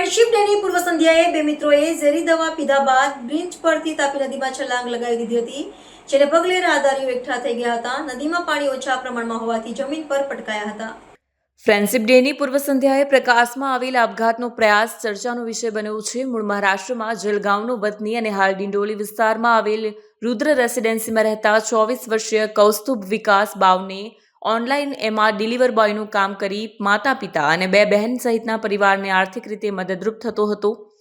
Friendship ડેની પૂર્વ સંધ્યાએ બે મિત્રોએ ઝેરી દવા પીધા બાદ બ્રિજ પરથી તાપી નદીમાં છલાંગ લગાવી દીધી હતી, જેને પગલે રાહદારીઓ એકઠા થઈ ગયા હતા. નદીમાં પાણી ઓછા પ્રમાણમાં હોવાથી જમીન પર પટકાયા હતા. ફ્રેન્ડશિપ ડેની પૂર્વ સંધ્યાએ પ્રકાશમાં આવેલ આપઘાતનો પ્રયાસ ચર્ચાનો વિષય બન્યો છે. મૂળ મહારાષ્ટ્રમાં જલગાંવનો વતની અને હાલ ડિંડોલી વિસ્તારમાં આવેલ રુદ્ર રેસિડેન્સીમાં રહેતા ચોવીસ વર્ષીય કૌસ્તુભ વિકાસ બાવને ઓનલાઈન એમાં ડિલિવર બોયનું કામ કરી માતા પિતા અને બે બહેન સહિતના પરિવારને આર્થિક રીતે મદદરૂપ થતો હતો.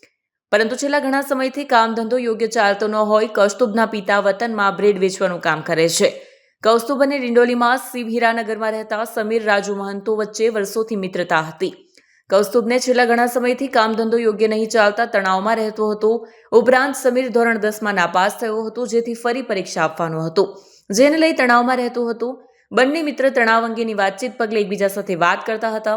પરંતુ છેલ્લા ઘણા સમયથી કામ ધંધો યોગ્ય ચાલતો ન હોય, કૌસ્તુભના પિતા વતનમાં બ્રેડ વેચવાનું કામ કરે છે. કૌસ્તુભ અને ડિંડોલીમાં શિવ હીરાનગરમાં રહેતા સમીર રાજુ મહંતો વચ્ચે વર્ષોથી મિત્રતા હતી. કૌસ્તુભને છેલ્લા ઘણા સમયથી કામ ધંધો યોગ્ય નહીં ચાલતા તણાવમાં રહેતો હતો. ઉપરાંત સમીર ધોરણ દસમાં નાપાસ થયો હતો, જેથી ફરી પરીક્ષા આપવાનો હતો. જેને લઈ તણાવમાં રહેતો હતો. બંને મિત્ર તણાવ અંગેની વાતચીત પગલે એકબીજા સાથે વાત કરતા હતા.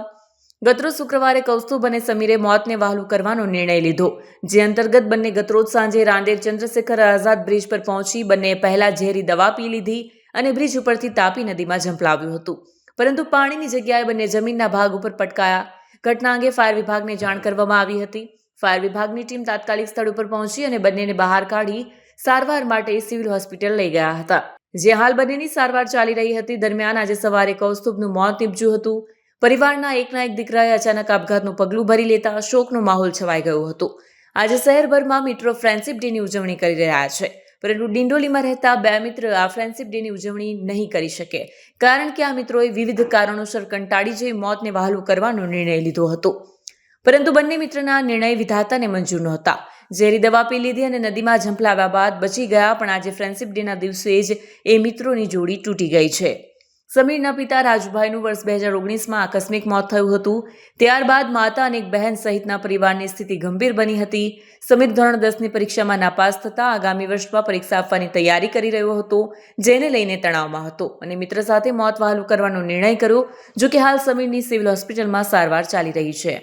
ગતરોજ શુક્રવારે કૌસ્તુભ અને સમીરે મોતને વહાલું કરવાનો નિર્ણય લીધો, જે અંતર્ગત બંને ગતરોજ સાંજે રાંદેર ચંદ્રશેખર આઝાદ બ્રિજ પર પહોંચી બંને પહેલા ઝેરી દવા પી લીધી અને બ્રિજ ઉપરથી તાપી નદીમાં ઝંપલાવ્યું હતું. પરંતુ પાણીની જગ્યાએ બંને જમીનના ભાગ ઉપર પટકાયા. ઘટના અંગે ફાયર વિભાગને જાણ કરવામાં આવી હતી. ફાયર વિભાગની ટીમ તાત્કાલિક સ્થળ ઉપર પહોંચી અને બંનેને બહાર કાઢી સારવાર માટે સિવિલ હોસ્પિટલ લઈ ગયા હતા. જે હાલ બંનેની સારવાર ચાલી રહી હતી, દરમિયાન આજે સવારે કૌસ્તુભનું મોત નીપજ્યું હતું. પરિવારના એકના એક દીકરાએ અચાનક આપઘાતનું પગલું ભરી લેતા શોકનો માહોલ છવાઈ ગયો હતો. આજે શહેરભરમાં મિત્રો ફ્રેન્ડશિપ ડેની ઉજવણી કરી રહ્યા છે. પરંતુ ડિંડોલીમાં રહેતા બે મિત્ર આ ફ્રેન્ડશિપ ડેની ઉજવણી નહીં કરી શકે. કારણ કે આ મિત્રોએ વિવિધ કારણોસર કંટાળી જઈ મોતને વહાલું કરવાનો નિર્ણય લીધો હતો. પરંતુ બંને મિત્રના નિર્ણય વિધાતાને મંજૂર નહોતા. ઝેરી દવા પી લીધી અને નદીમાં ઝંપલાવ્યા બાદ બચી ગયા, પણ આજે ફ્રેન્ડશિપ ડેના દિવસે જ એ મિત્રોની જોડી તૂટી ગઈ છે. સમીરના પિતા રાજુભાઈનું વર્ષ બે હજાર ઓગણીસમાં આકસ્મિક મોત થયું હતું. ત્યારબાદ માતા અને એક બહેન સહિતના પરિવારની સ્થિતિ ગંભીર બની હતી. સમીર ધોરણ દસની પરીક્ષામાં નાપાસ થતાં આગામી વર્ષમાં પરીક્ષા આપવાની તૈયારી કરી રહ્યો હતો, જેને લઈને તણાવમાં હતો અને મિત્ર સાથે મોત વહાલું કરવાનો નિર્ણય કર્યો જો કે હાલ સમીરની સિવિલ હોસ્પિટલમાં સારવાર ચાલી રહી છે.